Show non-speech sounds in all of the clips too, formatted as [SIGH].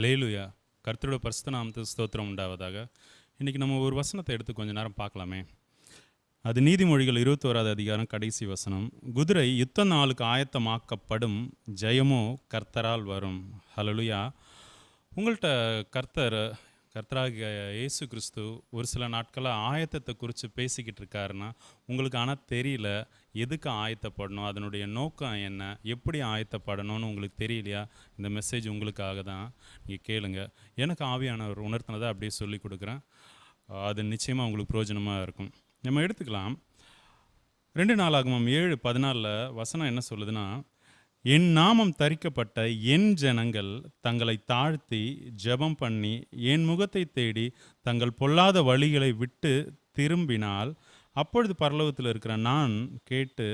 Hallelujah கர்த்தரோட பரிசுத்த நாமத்து ஸ்தோத்திரம் உண்டாவதாக. இன்றைக்கி நம்ம ஒரு வசனத்தை எடுத்து கொஞ்ச நேரம் பார்க்கலாமே. அது நீதிமொழிகள் இருபத்தோராது அதிகாரம் கடைசி வசனம். குதிரை யுத்த நாளுக்கு ஆயத்தமாக்கப்படும் ஜெயமோ கர்த்தரால் வரும். ஹலலுயா உங்கள்கிட்ட கர்த்தர் கர்த்தராகிய இயேசு கிறிஸ்து ஒரு சில நாட்களாக ஆயத்தத்தை குறித்து பேசிக்கிட்டு இருக்காருன்னா உங்களுக்கு ஆனால் தெரியல எதுக்கு ஆயத்தப்படணும் அதனுடைய நோக்கம் என்ன எப்படி ஆயத்தப்படணும்னு உங்களுக்கு தெரியலையா? இந்த மெசேஜ் உங்களுக்காக தான். நீங்கள் கேளுங்க. எனக்கு ஆவியானவர் உணர்த்தினதை அப்படியே சொல்லி கொடுக்குறேன். அது நிச்சயமாக உங்களுக்கு பிரயோஜனமாக இருக்கும். நம்ம எடுத்துக்கலாம். ரெண்டு நாளாகமம் ஏழு பதினாலில் வசனம் என்ன சொல்லுதுன்னா என் நாமம் தரிக்கப்பட்ட என் ஜனங்கள் தங்களை தாழ்த்தி ஜெபம் பண்ணி என் முகத்தை தேடி தங்கள் பொல்லாத வழிகளை விட்டு திரும்பினால் அப்பொழுது பரலோகத்தில் இருக்கிற நான் கேட்டு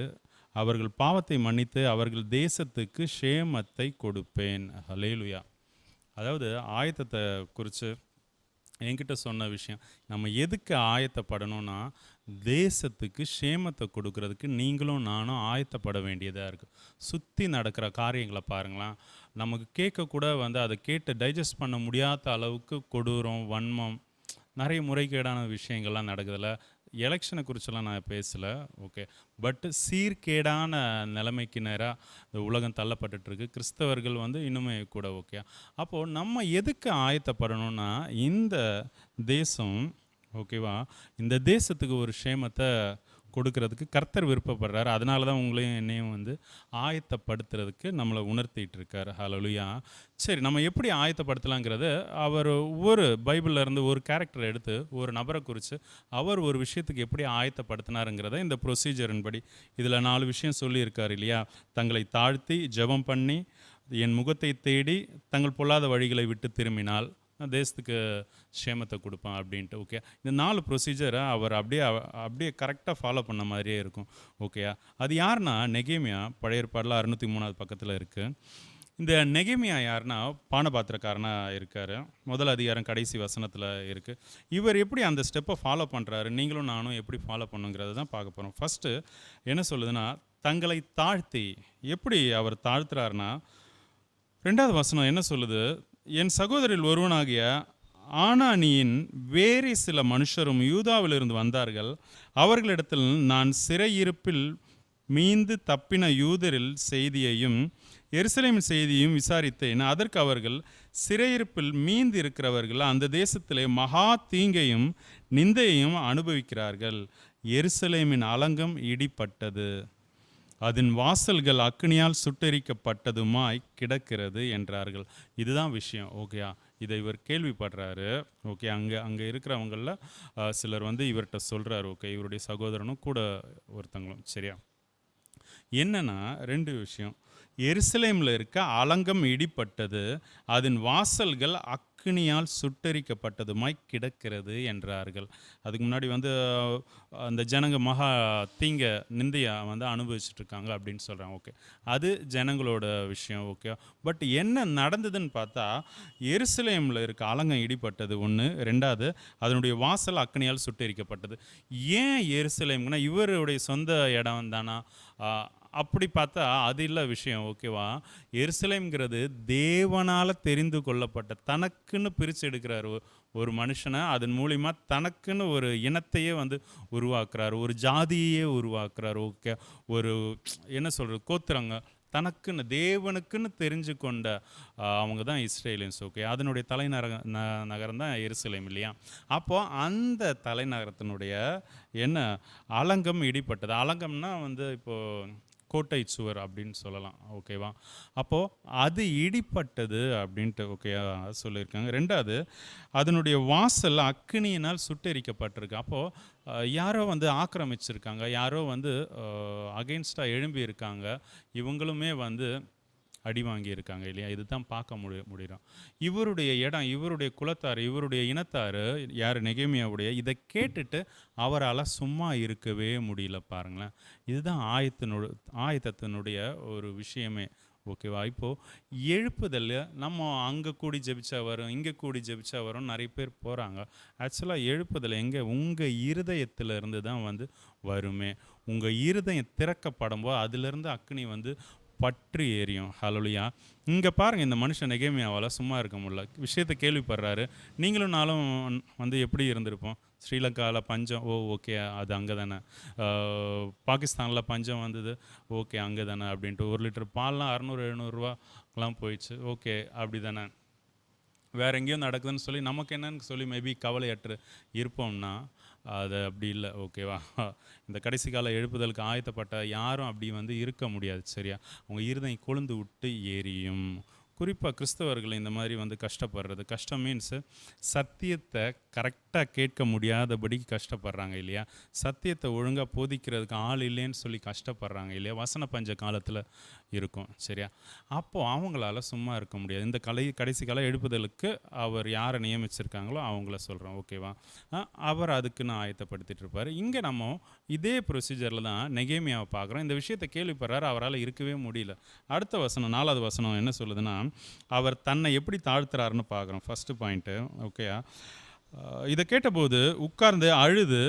அவர்கள் பாவத்தை மன்னித்து அவர்கள் தேசத்துக்கு ஷேமத்தை கொடுப்பேன். ஹலேலுயா அதாவது ஆயத்தத்தை குறித்து என்கிட்ட சொன்ன விஷயம் நம்ம எதுக்கு ஆயத்தப்படணும்னா தேசத்துக்கு ஷேமத்தை கொடுக்கறதுக்கு நீங்களும் நானும் ஆயத்தப்பட வேண்டியதாக இருக்குது சுற்றி நடக்கிற காரியங்களை பாருங்களேன். நமக்கு கேட்கக்கூட வந்து அதை கேட்டு டைஜஸ்ட் பண்ண முடியாத அளவுக்கு கொடூரம் வன்மம் நிறைய முறைகேடான விஷயங்கள்லாம் நடக்குதுல்ல. எலெக்ஷனை குறிச்செல்லாம் நான் பேசலை. ஓகே பட்டு சீர்கேடான நிலைமைக்கு நேராக இந்த உலகம் தள்ளப்பட்டுட்டிருக்கு கிறிஸ்தவர்கள் வந்து இன்னுமே கூட ஓகே அப்போது நம்ம எதுக்கு ஆயத்தப்படணும்னா இந்த தேசம் ஓகேவா இந்த தேசத்துக்கு ஒரு க்ஷேமத்தை கொடுக்கறதுக்கு கர்த்தர் விருப்பப்படுறாரு. அதனால தான் உங்களையும் என்னையும் வந்து ஆயத்தப்படுத்துறதுக்கு நம்மளை உணர்த்திட்டு இருக்கார் ஹலலுயா சரி நம்ம எப்படி ஆயத்தப்படுத்தலாங்கிறது அவர் ஒரு பைபிளில் இருந்து ஒரு கேரக்டர் எடுத்து ஒரு நபரை குறித்து அவர் ஒரு விஷயத்துக்கு எப்படி ஆயத்தப்படுத்தினாருங்கிறத இந்த ப்ரொசீஜரின் படி இதில் நாலு விஷயம் சொல்லியிருக்கார் இல்லையா? தங்களை தாழ்த்தி ஜெபம் பண்ணி என் முகத்தை தேடி தங்கள் பொல்லாத வழிகளை விட்டு திரும்பினால் நான் தேசத்துக்கு க்ஷேமத்தை கொடுப்பேன் அப்படின்ட்டு ஓகே இந்த நாலு ப்ரொசீஜரை அவர் அப்படியே அப்படியே கரெக்டாக ஃபாலோ பண்ண மாதிரியே இருக்கும் ஓகேயா அது யாருன்னா நெகேமியா பழைய ஏற்பாடில் அறுநூற்றி மூணாவது பக்கத்தில் இருக்குது இந்த நெகிமியா யாருன்னா பானபாத்திரக்காரனாக இருக்கார். முதல் அதிகாரம் கடைசி வசனத்தில் இருக்குது இவர் எப்படி அந்த ஸ்டெப்பை ஃபாலோ பண்ணுறாரு நீங்களும் நானும் எப்படி ஃபாலோ பண்ணுங்கிறத தான் பார்க்க போகிறோம் ஃபஸ்ட்டு என்ன சொல்லுதுன்னா தங்களை தாழ்த்தி எப்படி அவர் தாழ்த்துறாருன்னா ரெண்டாவது வசனம் என்ன சொல்லுது? என் சகோதரில் ஒருவனாகிய ஆனானியின் வேறு சில மனுஷரும் யூதாவிலிருந்து வந்தார்கள். அவர்களிடத்தில் நான் சிறையிருப்பில் மீந்து தப்பின யூதரில் செய்தியையும் எருசலேம் செய்தியும் விசாரித்தேன். அதற்கு அவர்கள் சிறையிருப்பில் மீந்து இருக்கிறவர்கள் அந்த தேசத்திலே மகா தீங்கையும் நிந்தையையும் அனுபவிக்கிறார்கள். எருசலேமின் அலங்கம் இடிப்பட்டது அதன் வாசல்கள் அக்னியால் சுட்டெரிக்கப்பட்டதுமாய் கிடக்கிறது என்றார்கள். இதுதான் விஷயம். ஓகேயா இதை இவர் கேள்விப்படுறாரு. ஓகே அங்கே அங்கே இருக்கிறவங்களில் சிலர் வந்து இவர்கிட்ட சொல்கிறாரு ஓகே இவருடைய சகோதரனும் கூட ஒருத்தங்களும். சரியா? என்னன்னா ரெண்டு விஷயம். எருசலேமில் இருக்க அலங்கம் இடிப்பட்டது அதன் வாசல்கள் அக் அக்னியால் சுட்டரிக்கப்பட்டதுமாய் கிடக்கிறது என்றார்கள். அதுக்கு முன்னாடி வந்து அந்த ஜனங்க மகா தீங்க நிந்தையா வந்து அனுபவிச்சுட்டு இருக்காங்க அப்படின்னு சொல்கிறாங்க ஓகே. அது ஜனங்களோட விஷயம் ஓகே. பட் என்ன நடந்ததுன்னு பார்த்தா எருசலேமில் இருக்க அலங்கம் இடிப்பட்டது ஒன்று ரெண்டாவது அதனுடைய வாசல் அக்னியால் சுட்டரிக்கப்பட்டது. ஏன் எருசலேம்னா இவருடைய சொந்த இடம் தானா? அப்படி பார்த்தா அது இல்லை விஷயம் ஓகேவா? எருசலேம்ங்கிறது தேவனால் தெரிந்து கொள்ளப்பட்ட தனக்குன்னு பிரித்து எடுக்கிறார் ஒரு மனுஷனை. அதன் மூலிமா தனக்குன்னு ஒரு இனத்தையே வந்து உருவாக்குறார் ஒரு ஜாதியையே உருவாக்குறார் ஓகே. ஒரு என்ன சொல்கிறது கோத்திரங்க. தனக்குன்னு தேவனுக்குன்னு தெரிஞ்சு கொண்ட அவங்க தான் இஸ்ரேலியன்ஸ் ஓகே. அதனுடைய தலைநகர ந- நகரம் தான் எருசலேம் இல்லையா? அப்போது அந்த தலைநகரத்தினுடைய என்ன அலங்கம் இடிப்பட்டது அலங்கம்னா வந்து இப்போது கோட்டை சுவர் அப்படின்னு சொல்லலாம். ஓகேவா அப்போது அது இடிப்பட்டது அப்படின்ட்டு ஓகே சொல்லியிருக்காங்க. ரெண்டாவது அதனுடைய வாசல் அக்கினியினால் சுட்டெரிக்கப்பட்டிருக்கு. அப்போது யாரோ வந்து ஆக்கிரமிச்சிருக்காங்க. யாரோ வந்து அகெயின்ஸ்டாக எழும்பி இருக்காங்க இவங்களுமே வந்து அடி வாங்கியிருக்காங்க இல்லையா? இதுதான் பார்க்க முடிய முடியும் இவருடைய இடம் இவருடைய குலத்தார் இவருடைய இனத்தார் யார்? நெகேமியாவுடைய இதை கேட்டுட்டு அவரால் சும்மா இருக்கவே முடியல பாருங்களேன். இதுதான் ஆயத்தினோட ஆயத்தத்தினுடைய ஒரு விஷயமே. ஓகேவா? இப்போது எழுப்புதல் நம்ம அங்கே கூடி ஜெபிச்சா வரும் இங்கே கூடி ஜெபிச்சா வரும் நிறைய பேர் போகிறாங்க ஆக்சுவலாக எழுப்புதல் எங்கே? உங்கள் இருதயத்தில் இருந்து தான் வந்து வருமே. உங்கள் இருதயம் திறக்கப்படும் போது அதிலிருந்து அக்னி வந்து பற்றி எரியும் ஹலோலியா இங்கே பாருங்கள் இந்த மனுஷன் நெகேமியாவால் சும்மா இருக்க முடியல. விஷயத்தை கேள்விப்படுறாரு. நீங்களும் நாளும் வந்து எப்படி இருந்திருப்போம்? ஸ்ரீலங்காவில் பஞ்சம் ஓ ஓகே அது அங்கே தானே. பாகிஸ்தானில் பஞ்சம் வந்தது ஓகே அங்கே தானே அப்படின்ட்டு. ஒரு லிட்டர் பால்லாம் அறநூறு எழுநூறுவாலாம் போயிடுச்சு ஓகே அப்படி தானே. வேறு எங்கேயோ நடக்குதுன்னு சொல்லி நமக்கு என்னன்னு சொல்லி மேபி கவலையற்று இருப்போம்னா அது அப்படி இல்லை. ஓகேவா [LAUGHS] இந்த கடைசி கால எழுப்புதலுக்கு ஆயத்தப்பட்ட யாரும் அப்படி வந்து இருக்க முடியாது சரியா? உங்கள் இருதயம் கொழுந்து விட்டு எரியும். குறிப்பாக கிறிஸ்தவர்கள் இந்த மாதிரி வந்து கஷ்டப்படுறது. கஷ்டம் மீன்ஸ் சத்தியத்தை கரெக்டாக கேட்க முடியாதபடி கஷ்டப்படுறாங்க இல்லையா? சத்தியத்தை ஒழுங்காக போதிக்கிறதுக்கு ஆள் இல்லைன்னு சொல்லி கஷ்டப்படுறாங்க இல்லையா? வசன பஞ்ச காலத்தில் இருக்கும் சரியா? அப்போது அவங்களால சும்மா இருக்க முடியாது. இந்த கலை கடைசி கால எழுப்புதலுக்கு அவர் யாரை நியமிச்சிருக்காங்களோ அவங்கள சொல்கிறோம் ஓகேவா அவர் அதுக்குன்னு ஆயத்தப்படுத்திட்டு இருப்பார். இங்கே நம்ம இதே ப்ரொசீஜரில் தான் நெகேமியாவை பார்க்குறோம். இந்த விஷயத்தை கேள்விப்படுறாரு. அவரால் இருக்கவே முடியல. அடுத்த வசனம் நாலாவது வசனம் என்ன சொல்லுதுன்னா அவர் தன்னை எப்படி தாழ்த்துறாருன்னு பார்க்குறோம். ஃபஸ்ட்டு பாயிண்ட்டு ஓகேயா இதை கேட்டபோது உட்கார்ந்து அழுது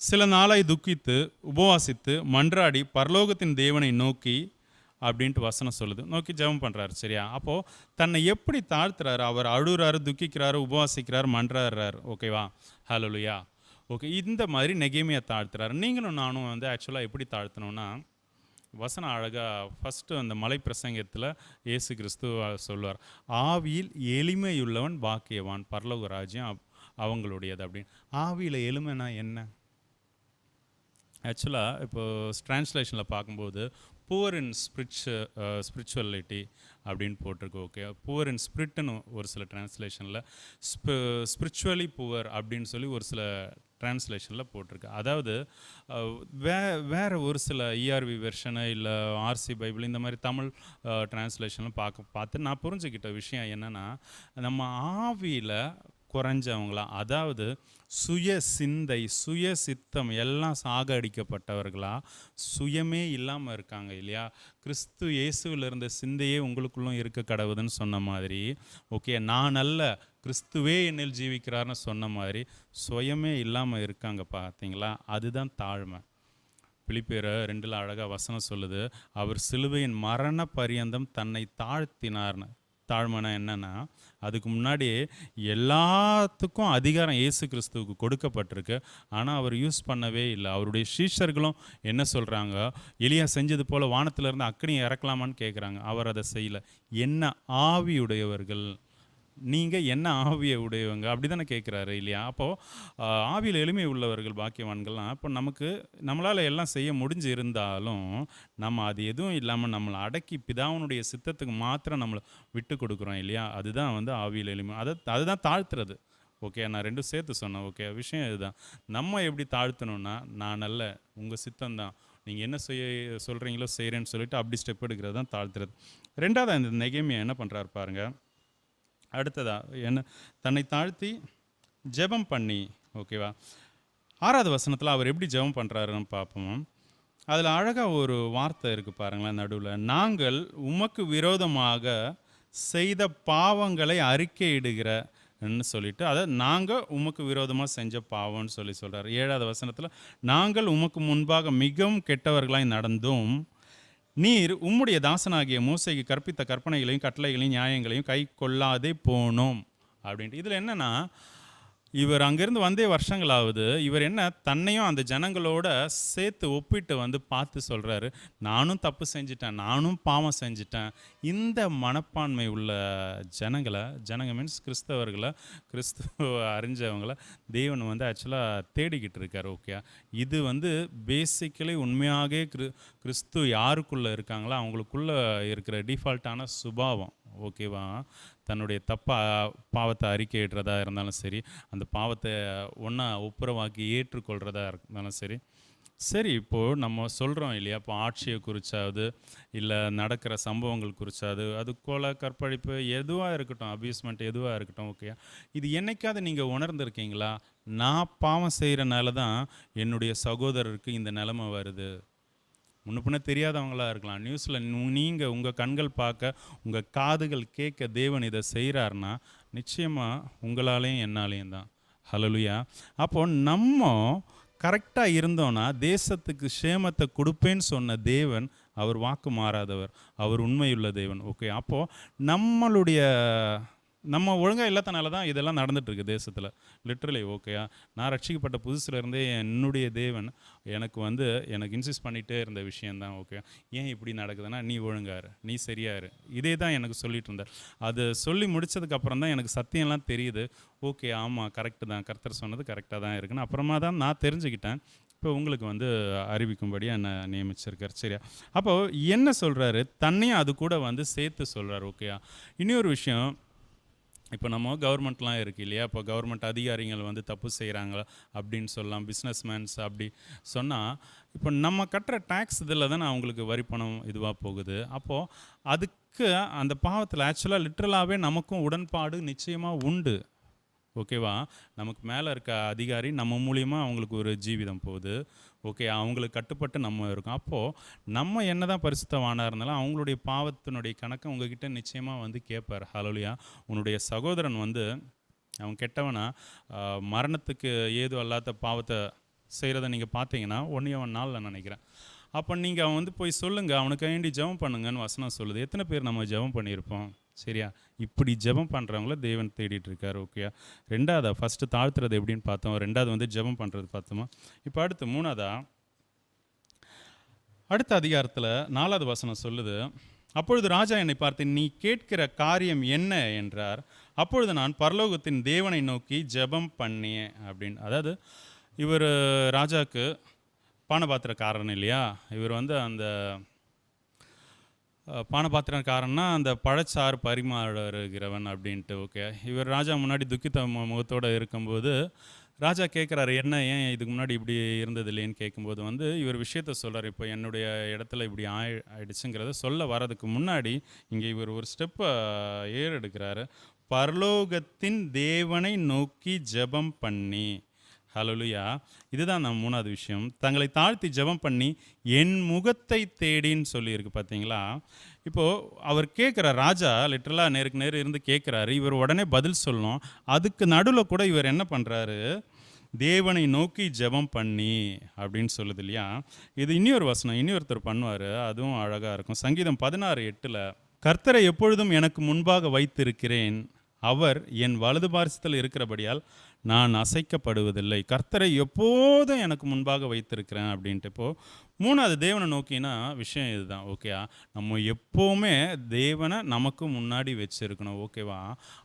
சில நாளாய் துக்கித்து உபவாசித்து மன்றாடி பரலோகத்தின் தேவனை நோக்கி அப்படின்ட்டு வசனம் சொல்லுது. நோக்கி ஜெபம் பண்ணுறாரு சரியா? அப்போது தன்னை எப்படி தாழ்த்துறாரு? அவர் அழுகிறாரு துக்கிக்கிறாரு உபவாசிக்கிறாரு மன்றாடுறாரு ஓகேவா ஹலோ லுயா ஓகே இந்த மாதிரி நெகேமியா தாழ்த்துறாரு. நீங்களும் நானும் வந்து ஆக்சுவலாக எப்படி தாழ்த்தணும்னா வசனம் அழகாக ஃபஸ்ட்டு அந்த மலை பிரசங்கத்தில் இயேசு கிறிஸ்து சொல்லுவார் ஆவியில் எளிமையுள்ளவன் பாக்கியவான் பரலோக ராஜ்யம் அவங்களுடையது அப்படின்னு. ஆவியில் எளிமைனா என்ன? ஆக்சுவலாக இப்போ ட்ரான்ஸ்லேஷனில் பார்க்கும்போது புவர் இன் ஸ்பிரிச் ஸ்பிரிச்சுவலிட்டி அப்படின்னு போட்டிருக்கு ஓகே புவர் இன் ஸ்பிரிட்னு ஒரு சில ட்ரான்ஸ்லேஷனில் ஸ்பிரிச்சுவலி புவர் அப்படின்னு சொல்லி ஒரு சில ட்ரான்ஸ்லேஷனில் போட்டிருக்கு. அதாவது வே வேறு ஒரு சில இஆர்வி வெர்ஷனு இல்லை ஆர்சி பைபிள் இந்த மாதிரி தமிழ் ட்ரான்ஸ்லேஷன்லாம் பார்க்க பார்த்து நான் புரிஞ்சுக்கிட்ட விஷயம் என்னென்னா நம்ம ஆவியில் குறைஞ்சவங்களா அதாவது சுய சிந்தை சுய சித்தம் எல்லாம் சாகடிக்கப்பட்டவர்களா சுயமே இல்லாமல் இருக்காங்க இல்லையா? கிறிஸ்து இயேசுவில் இருந்த சிந்தையே உங்களுக்குள்ளும் இருக்க கடவுதுன்னு சொன்ன மாதிரி ஓகே நான் அல்ல கிறிஸ்துவே என்னில் ஜீவிக்கிறார்னு சொன்ன மாதிரி சுயமே இல்லாமல் இருக்காங்க பார்த்தீங்களா? அதுதான் தாழ்மை. பிலிப்பேர ரெண்டில் அழகாக வசனம் சொல்லுது அவர் சிலுவையின் மரண பரியந்தம் தன்னை தாழ்த்தினார்னு. தாழ்மனா என்னன்னா அதுக்கு முன்னாடி எல்லாத்துக்கும் அதிகாரம் இயேசு கிறிஸ்துவுக்கு கொடுக்கப்பட்டிருக்கு. ஆனால் அவர் யூஸ் பண்ணவே இல்லை. அவருடைய சீஷர்களும் என்ன சொல்கிறாங்க எலியா செஞ்சது போல் வானத்திலிருந்து அக்கனியை இறக்கலாமான்னு கேட்குறாங்க அவர் அதை செய்யலை. என்ன ஆவியுடையவர்கள்? நீங்கள் என்ன ஆவியை உடையவங்க? அப்படி தானே கேட்குறாரு இல்லையா அப்போது ஆவியில் எளிமை உள்ளவர்கள் பாக்கியவான்கள்லாம் அப்போ நமக்கு நம்மளால் எல்லாம் செய்ய முடிஞ்சு இருந்தாலும் நம்ம அது எதுவும் இல்லாமல் நம்மளை அடக்கி பிதாவனுடைய சித்தத்துக்கு மாத்திரம் நம்மளை விட்டு கொடுக்குறோம் இல்லையா? அதுதான் வந்து ஆவியில் எளிமை. அதை அதுதான் தாழ்த்துறது. ஓகே நான் ரெண்டும் சேர்த்து சொன்னேன். ஓகே விஷயம் இதுதான். நம்ம எப்படி தாழ்த்தணும்னா நான் நல்ல உங்கள் சித்தம் தான் நீங்கள் என்ன செய்ய சொல்கிறீங்களோ செய்கிறேன்னு சொல்லிட்டு அப்படி ஸ்டெப் எடுக்கிறது தான் தாழ்த்துறது. ரெண்டாவது இந்த நெகேமியா என்ன பண்ணுறாரு பாருங்கள் அடுத்ததா என்ன? தன்னை தாழ்த்தி ஜெபம் பண்ணி ஓகேவா? ஆறாவது வசனத்தில் அவர் எப்படி ஜெபம் பண்ணுறாருன்னு பார்ப்போம். அதில் அழகாக ஒரு வார்த்தை இருக்குது பாருங்களேன் நடுவில். நாங்கள் உமக்கு விரோதமாக செய்த பாவங்களை அறிக்கையிடுகிற சொல்லிட்டு அதை நாங்கள் உமக்கு விரோதமாக செஞ்ச பாவம்னு சொல்லி சொல்கிறார் ஏழாவது வசனத்தில் நாங்கள் உமக்கு முன்பாக மிகவும் கெட்டவர்களாய் நடந்தும் நீர் உம்முடைய தாசனாகிய மூசைக்கு கற்பித்த கற்பனைகளையும் கட்டளைகளையும் நியாயங்களையும் கை கொள்ளாதே போனோம். அப்படின்ட்டு. இதில் என்னன்னா இவர் அங்கேருந்து வந்தே வருஷங்கள் ஆகுது இவர் என்ன தன்னையும் அந்த ஜனங்களோட சேர்த்து ஒப்பிட்டு வந்து பார்த்து சொல்கிறாரு நானும் தப்பு செஞ்சிட்டேன் நானும் பாவம் செஞ்சிட்டேன். இந்த மனப்பான்மை உள்ள ஜனங்களை ஜனங்க மீன்ஸ் கிறிஸ்தவர்களை கிறிஸ்துவ அறிஞ்சவங்களை தேவன் வந்து ஆக்சுவலாக தேடிக்கிட்டு இருக்கார் ஓகே இது வந்து பேசிக்கலி உண்மையாகவே கிரு கிறிஸ்து யாருக்குள்ளே இருக்காங்களோ அவங்களுக்குள்ளே இருக்கிற டிஃபால்ட்டான சுபாவம். ஓகேவா? தன்னுடைய தப்பா பாவத்தை அறிக்கையிடுறதா இருந்தாலும் சரி அந்த பாவத்தை ஒன்றா ஒப்புரவாக்கி ஏற்றுக்கொள்கிறதா இருந்தாலும் சரி. சரி இப்போது நம்ம சொல்கிறோம் இல்லையா? இப்போ ஆட்சியை குறித்தாவது இல்லை நடக்கிற சம்பவங்கள் குறித்தாவது அது கொலை கற்பழிப்பு எதுவாக இருக்கட்டும் அபியூஸ்மெண்ட் எதுவாக இருக்கட்டும் ஓகே இது என்னைக்காவது நீங்கள் உணர்ந்திருக்கீங்களா? நான் பாவம் செய்கிறனால தான் என்னுடைய சகோதரருக்கு இந்த நிலைமை வருது. முன்ன பின்ன தெரியாதவங்களா இருக்கலாம். நியூஸில் நீங்கள் உங்கள் கண்கள் பார்க்க உங்கள் காதுகள் கேட்க தேவன் இதை செய்கிறாருன்னா நிச்சயமாக உங்களாலேயும் என்னாலேயும் தான். ஹலலுயா அப்போ நம்ம கரெக்டாக இருந்தோன்னா தேசத்துக்கு சேமத்தை கொடுப்பேன்னு சொன்ன தேவன் அவர் வாக்கு மாறாதவர். அவர் உண்மையுள்ள தேவன். ஓகே அப்போது நம்மளுடைய நம்ம ஒழுங்காக இல்லாதனால தான் இதெல்லாம் நடந்துகிட்ருக்கு தேசத்தில். லிட்ரலி ஓகேயா நான் ரட்சிக்கப்பட்ட புதுசில் இருந்தே என்னுடைய தேவன் எனக்கு வந்து எனக்கு இன்சிஸ்ட் பண்ணிகிட்டே இருந்த விஷயந்தான் ஓகே ஏன் இப்படி நடக்குதுன்னா நீ ஒழுங்காரு நீ சரியாரு. இதே தான் எனக்கு சொல்லிட்டு இருந்தார். அது சொல்லி முடித்ததுக்கப்புறம் தான் எனக்கு சத்தியம்லாம் தெரியுது. ஓகே ஆமாம் கரெக்டு தான். கர்த்தர் சொன்னது கரெக்டாக தான் இருக்குன்னு. அப்புறமா தான் நான் தெரிஞ்சுக்கிட்டேன். இப்போ உங்களுக்கு வந்து அறிவிக்கும்படியாக என்னை நியமிச்சிருக்கார். சரியா? அப்போது என்ன சொல்கிறாரு தன்னையும் அது கூட வந்து சேர்த்து சொல்கிறார் ஓகேயா இன்னொரு விஷயம் இப்போ நம்ம கவர்மெண்ட்லாம் இருக்கு இல்லையா? இப்போ கவர்மெண்ட் அதிகாரிகள் வந்து தப்பு செய்கிறாங்களா அப்படின்னு சொல்லலாம். பிஸ்னஸ்மேன்ஸ் அப்படி சொன்னால் இப்போ நம்ம கட்டுற டேக்ஸ் இதில் தானே அவங்களுக்கு வரி பணம் இதுவாக போகுது. அப்போது அதுக்கு அந்த பாவத்தில் ஆக்சுவலாக லிட்ரலாகவே நமக்கும் உடன்பாடு நிச்சயமாக உண்டு. ஓகேவா நமக்கு மேலே இருக்க அதிகாரி நம்ம மூலியமாக அவங்களுக்கு ஒரு ஜீவிதம் போகுது. ஓகே அவங்களுக்கு கட்டுப்பட்டு நம்ம இருக்கோம். அப்போது நம்ம என்ன தான் பரிசுத்தவானாக இருந்தாலும் அவங்களுடைய பாவத்தினுடைய கணக்கை உங்ககிட்ட நிச்சயமாக வந்து கேட்பார் ஹலோலியா உன்னுடைய சகோதரன் வந்து அவன் கெட்டவனா மரணத்துக்கு ஏது அல்லாத பாவத்தை செய்கிறத நீங்கள் பார்த்தீங்கன்னா ஒன்றையவன் நாளில் நினைக்கிறேன். அப்போ நீங்கள் அவன் வந்து போய் சொல்லுங்கள் அவனுக்கு வேண்டி ஜெபம் பண்ணுங்கன்னு வசனம் சொல்லுது. எத்தனை பேர் நம்ம ஜெபம் பண்ணியிருப்போம்? சரியா? இப்படி ஜெபம் பண்ணுறவங்கள தேவன் தேடிட்டு இருக்காரு ஓகேயா ரெண்டாவதா ஃபஸ்ட்டு தாழ்த்துறது எப்படின்னு பார்த்தோம். ரெண்டாவது வந்து ஜெபம் பண்ணுறது பார்த்தோமா? இப்போ அடுத்து மூணாவதா அடுத்த அதிகாரத்தில் நாலாவது வசனம் சொல்லுது அப்பொழுது ராஜா என்னை பார்த்து நீ கேட்கிற காரியம் என்ன? என்றார். அப்பொழுது நான் பரலோகத்தின் தேவனை நோக்கி ஜெபம் பண்ணியேன் அப்படின்னு. அதாவது இவர் ராஜாக்கு பானபாத்திரக்காரன் இல்லையா? இவர் வந்து அந்த பானபாத்திரம் காரணம்னா அந்த பழச்சாறு பரிமாறுகிறவன் அப்படின்ட்டு ஓகே இவர் ராஜா முன்னாடி துக்கித்த முகத்தோடு இருக்கும்போது ராஜா கேட்குறாரு என்ன ஏன் இதுக்கு முன்னாடி இப்படி இருந்தது இல்லைன்னு கேட்கும்போது வந்து இவர் விஷயத்த சொல்கிறார் இப்போ என்னுடைய இடத்துல இப்படி ஆயி ஆயிடுச்சுங்கிறத சொல்ல வர்றதுக்கு முன்னாடி இங்கே இவர் ஒரு ஸ்டெப்பை ஏர் எடுக்கிறாரு பரலோகத்தின் தேவனை நோக்கி ஜெபம் பண்ணி ஹalleluya. இதுதான் நம்ம மூணாவது விஷயம். தங்களை தாழ்த்தி ஜெபம் பண்ணி என் முகத்தை தேடின்னு சொல்லியிருக்கு பார்த்தீங்களா இப்போது அவர் கேட்குற ராஜா லிட்டரலாக நேருக்கு நேர் இருந்து கேட்குறாரு இவர் உடனே பதில் சொல்லணும். அதுக்கு நடுவில் கூட இவர் என்ன பண்ணுறாரு தேவனை நோக்கி ஜெபம் பண்ணி அப்படின்னு சொல்லுது இல்லையா? இது இன்னொரு வசனம் இன்னொருத்தர் பண்ணுவார். அதுவும் அழகாக இருக்கும். சங்கீதம் பதினாறு எட்டில் கர்த்தரை எப்பொழுதும் எனக்கு முன்பாக வைத்திருக்கிறேன். அவர் என் வலது பாரிசத்தில் இருக்கிறபடியால் நான் அசைக்கப்படுவதில்லை. கர்த்தரை எப்போதும் எனக்கு முன்பாக வைத்திருக்கிறேன் அப்படின்ட்டு இப்போது மூணாவது தேவனை நோக்கினா விஷயம் இதுதான். ஓகேயா நம்ம எப்போவுமே தேவனை நமக்கு முன்னாடி வச்சுருக்கணும். ஓகேவா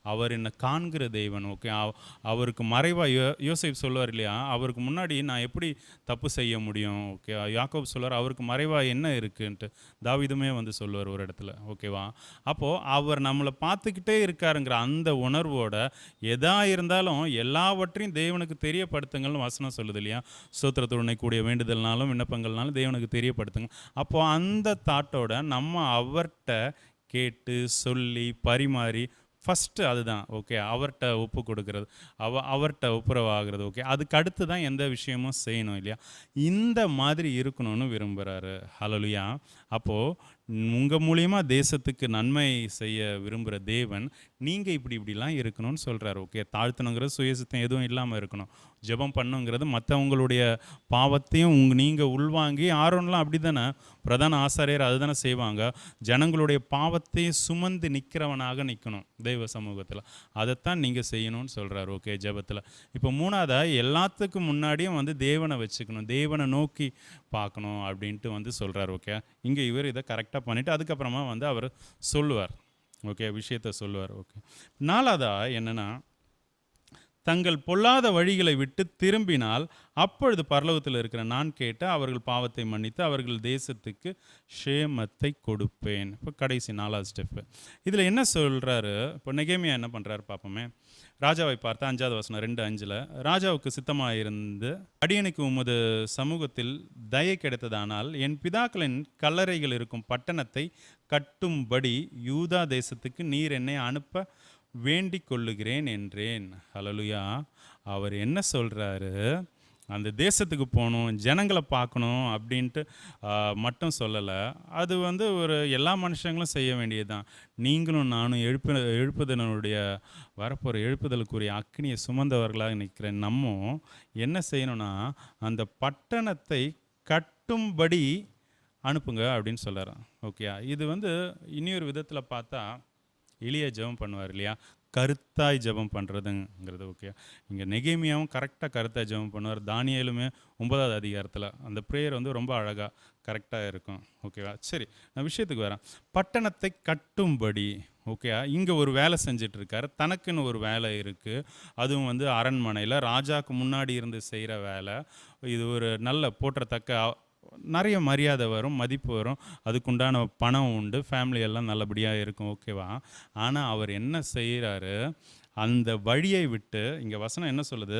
அவர் என்னை காண்கிற தேவன். ஓகே அவருக்கு மறைவா யோ யோசைப் சொல்லுவார் இல்லையா? அவருக்கு முன்னாடி நான் எப்படி தப்பு செய்ய முடியும்? ஓகேவா யாக்கோப் சொல்லுவார் அவருக்கு மறைவா என்ன இருக்குன்ட்டு? தாவீதுமே வந்து சொல்லுவார் ஒரு இடத்துல. ஓகேவா அப்போது அவர் நம்மளை பார்த்துக்கிட்டே இருக்காருங்கிற அந்த உணர்வோட எதா இருந்தாலும் எல்லா எல்லாவற்றையும் தேவனுக்கு தெரியப்படுத்துங்கள்னு வசனம் சொல்லுது இல்லையா? சோத்திரத்துடனே கூடிய வேண்டுதல்னாலும் விண்ணப்பங்கள்னாலும் தேவனுக்கு தெரியப்படுத்துங்க. அப்போ அந்த தாட்டோட நம்ம அவர்கிட்ட கேட்டு சொல்லி பரிமாறி ஃபஸ்ட்டு அதுதான் ஓகே அவர்கிட்ட ஒப்பு கொடுக்கறது. அவ அவர்கிட்ட ஒப்புரவாகிறது ஓகே அதுக்கு அடுத்து தான் எந்த விஷயமும் செய்யணும் இல்லையா? இந்த மாதிரி இருக்கணும்னு விரும்புகிறாரு ஹலலுயா அப்போது உங்கள் மூலியமாக தேசத்துக்கு நன்மை செய்ய விரும்புகிற தேவன் நீங்கள் இப்படி இப்படிலாம் இருக்கணும்னு சொல்கிறாரு ஓகே தாழ்த்தணுங்கிற சுயசித்தம் எதுவும் இல்லாமல் இருக்கணும். ஜெபம் பண்ணுங்கிறது மற்றவங்களுடைய பாவத்தையும் உங் நீங்கள் உள்வாங்கி ஆரோன்லாம் அப்படி தானே பிரதான ஆசாரியர் அதுதானே செய்வாங்க. ஜனங்களுடைய பாவத்தையும் சுமந்து நிற்கிறவனாக நிற்கணும் தெய்வ சமூகத்தில். அதைத்தான் நீங்கள் செய்யணும்னு சொல்கிறார் ஓகே ஜெபத்தில். இப்போ மூணாவதாக எல்லாத்துக்கும் முன்னாடியும் வந்து தேவனை வச்சுக்கணும். தேவனை நோக்கி பார்க்கணும் அப்படின்ட்டு வந்து சொல்கிறார் ஓகே இங்கே இவர் இதை கரெக்டாக பண்ணிவிட்டு அதுக்கப்புறமா வந்து அவர் சொல்லுவார். ஓகே விஷயத்த சொல்லுவார். ஓகே. நாலாவதாக என்னென்னா தங்கள் பொல்லாத வழிகளை விட்டு திரும்பினால் அப்பொழுது பரலோகத்தில் இருக்கிற நான் கேட்ட அவர்கள் பாவத்தை மன்னித்து அவர்கள் தேசத்துக்கு ஷேமத்தை கொடுப்பேன். இப்போ கடைசி நாலாவது ஸ்டெப்பு இதில் என்ன சொல்கிறாரு இப்போ நெகேமியா என்ன பண்ணுறாரு பார்ப்போமே ராஜாவை பார்த்தா அஞ்சாவது வசனம் ரெண்டு அஞ்சில் ராஜாவுக்கு சித்தமாக இருந்து அடியனுக்கு உமது சமூகத்தில் தயை கிடைத்ததானால் என் பிதாக்களின் கல்லறைகள் இருக்கும் பட்டணத்தை கட்டும்படி யூதா தேசத்துக்கு நீர் என்னை அனுப்ப வேண்டிக் கொள்ளுகிறேன் என்றேன். ஹலலுயா அவர் என்ன சொல்கிறாரு அந்த தேசத்துக்கு போகணும் ஜனங்களை பார்க்கணும் அப்படின்ட்டு மட்டும் சொல்லலை. அது வந்து ஒரு எல்லா மனுஷங்களும் செய்ய வேண்டியதுதான். நீங்களும் நானும் எழுப்பு எழுப்புதனுடைய வரப்போகிற எழுப்புதலுக்குரிய அக்னியை சுமந்தவர்களாக நிற்கிற நம்ம என்ன செய்யணும்னா அந்த பட்டணத்தை கட்டும்படி அனுப்புங்க அப்படின்னு சொல்கிறான் ஓகே இது வந்து இன்னொரு விதத்தில் பார்த்தா எளிய ஜெபம் பண்ணுவார் இல்லையா? கருத்தாய் ஜெபம் பண்ணுறதுங்கிறது ஓகே. இங்கே நெகேமியாவும் கரெக்டாக கருத்தாய் ஜெபம் பண்ணுவார். தானியலுமே ஒன்பதாவது அதிகாரத்தில் அந்த ப்ரேயர் வந்து ரொம்ப அழகாக கரெக்டாக இருக்கும். ஓகேவா சரி நான் விஷயத்துக்கு வரேன். பட்டணத்தை கட்டும்படி ஓகே இங்கே ஒரு வேலை செஞ்சுட்டு தனக்குன்னு ஒரு வேலை இருக்குது அதுவும் வந்து அரண்மனையில் ராஜாவுக்கு முன்னாடி இருந்து செய்கிற வேலை. இது ஒரு நல்ல போற்றத்தக்க நிறைய மரியாதை வரும் மதிப்பு வரும். அதுக்குண்டான பணம் உண்டு. ஃபேமிலி எல்லாம் நல்லபடியாக இருக்கும். ஓகேவா ஆனால் அவர் என்ன செய்கிறாரு அந்த வழியை விட்டு இங்கே வசனம் என்ன சொல்லுது?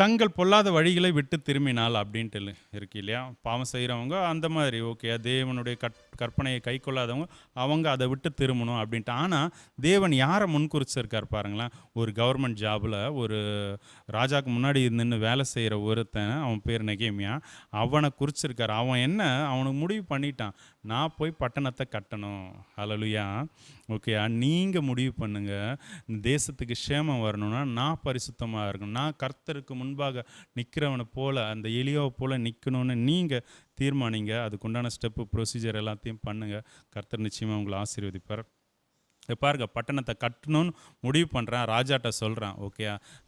தங்கள் பொல்லாத வழிகளை விட்டு திரும்பினால் அப்படின்ட்டு இருக்கு இல்லையா? பாவம் செய்கிறவங்க அந்த மாதிரி. ஓகே தேவனுடைய கட் கற்பனையை கை கொள்ளாதவங்க அவங்க அதை விட்டு திரும்பணும் அப்படின்ட்டு. ஆனால் தேவன் யாரை முன்குறிச்சிருக்கார் பாருங்களேன். ஒரு கவர்மெண்ட் ஜாபில் ஒரு ராஜாவுக்கு முன்னாடி நின்று வேலை செய்கிற ஒருத்தன் அவன் பேர் நெகேமியா அவனை குறிச்சிருக்கார். அவன் என்ன? அவனுக்கு முடிவு பண்ணிட்டான். நான் போய் பட்டணத்தை கட்டணும். அலலுயா ஓகேயா நீங்கள் முடிவு பண்ணுங்கள் இந்த தேசத்துக்கு க்ஷேமம் வரணும்னா நான் பரிசுத்தமாக இருக்கணும். நான் கர்த்தருக்கு முன்பாக நிற்கிறவனை போல் அந்த எலியாவை போல் நிற்கணும்னு நீங்கள் தீர்மானிங்க. அதுக்குண்டான ஸ்டெப்பு ப்ரொசீஜர் எல்லாத்தையும் பண்ணுங்கள் கர்த்தர் நிச்சயமாக உங்களை ஆசீர்வதிப்பார். பாருங்க பட்டணத்தை கட்டணும்னு முடிவு பண்ணுறான் ராஜாட்ட சொல்கிறான் ஓகே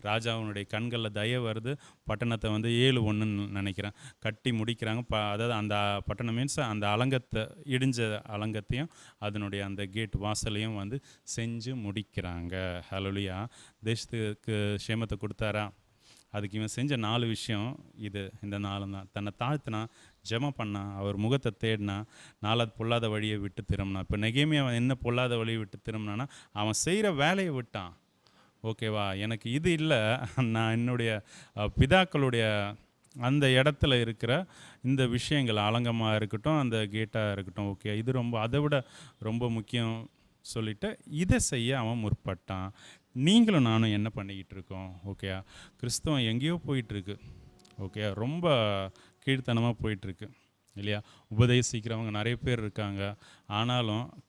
ராஜாவுனுடைய கண்களில் தய வருது. பட்டணத்தை வந்து ஏழு ஒன்றுன்னு நினைக்கிறேன். கட்டி முடிக்கிறாங்க. ப அதாவது அந்த பட்டணம் மீன்ஸ் அந்த அலங்கத்தை இடிஞ்ச அலங்கத்தையும் அதனுடைய அந்த கேட் வாசலையும் வந்து செஞ்சு முடிக்கிறாங்க. ஹலோலியா தேசத்துக்கு க்ஷேமத்தை கொடுத்தாரா? அதுக்கு இவன் செஞ்ச நாலு விஷயம் இது. இந்த நாளும் தான். தன்னை தாழ்த்தினா ஜம பண்ணா அவர் முகத்தை தேடினா நாலாவது பொல்லாத வழியை விட்டு திரும்பினா. இப்போ நெகேமி அவன் என்ன பொல்லாத வழியை விட்டு திரும்பினான்னா அவன் செய்கிற வேலையை விட்டான். ஓகேவா? எனக்கு இது இல்லை. நான் என்னுடைய பிதாக்களுடைய அந்த இடத்துல இருக்கிற இந்த விஷயங்கள் அலங்கமாக இருக்கட்டும் அந்த கேட்டாக இருக்கட்டும் ஓகே. இது ரொம்ப அதை விட ரொம்ப முக்கியம் சொல்லிட்டு இதை செய்ய அவன் முற்பட்டான். நீங்களும் நானும் என்ன பண்ணிக்கிட்டு இருக்கோம் ஓகேயா கிறிஸ்தவம் எங்கேயோ போயிட்டுருக்கு. ஓகே ரொம்ப கீழ்த்தனமாக போயிட்டுருக்கு. இல்லையா? உபதேசிக்கிறவங்க நிறைய பேர் இருக்காங்க. ஆனாலும்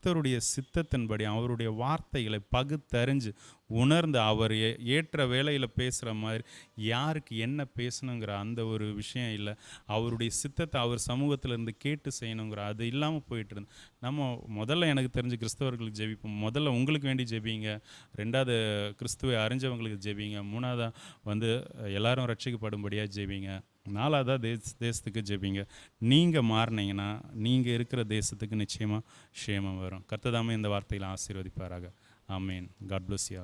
கர்த்தருடைய சித்தத்தின்படி அவருடைய வார்த்தைகளை பகுத்தறிஞ்சு உணர்ந்து அவர் ஏ- ஏற்ற வேலையில் பேசுகிற மாதிரி யாருக்கு என்ன பேசணுங்கிற அந்த ஒரு விஷயம் இல்லை. அவருடைய சித்தத்தை அவர் சமூகத்தில் இருந்து கேட்டு செய்யணுங்கிற அது இல்லாமல் போயிட்டு இருந்து நம்ம முதல்ல எனக்கு தெரிஞ்சு கிறிஸ்தவர்களுக்கு ஜெபிப்போம். முதல்ல உங்களுக்கு வேண்டி ஜெபிங்க. ரெண்டாவது கிறிஸ்துவை அறிஞ்சவங்களுக்கு ஜெபிங்க. மூணாவதாக வந்து எல்லாரும் ரட்சிக்கப்படும்படியாக ஜெபிங்க. நாலாவதா தேச தேசத்துக்கு ஜெபிங்க. நீங்கள் மாறினீங்கன்னா நீங்கள் இருக்கிற தேசத்துக்கு நிச்சயமாக க்ஷேமம் வரும். கர்த்ததாமே இந்த வார்த்தையில் ஆசீர்வதிப்பாராக. ஆமேன். God bless you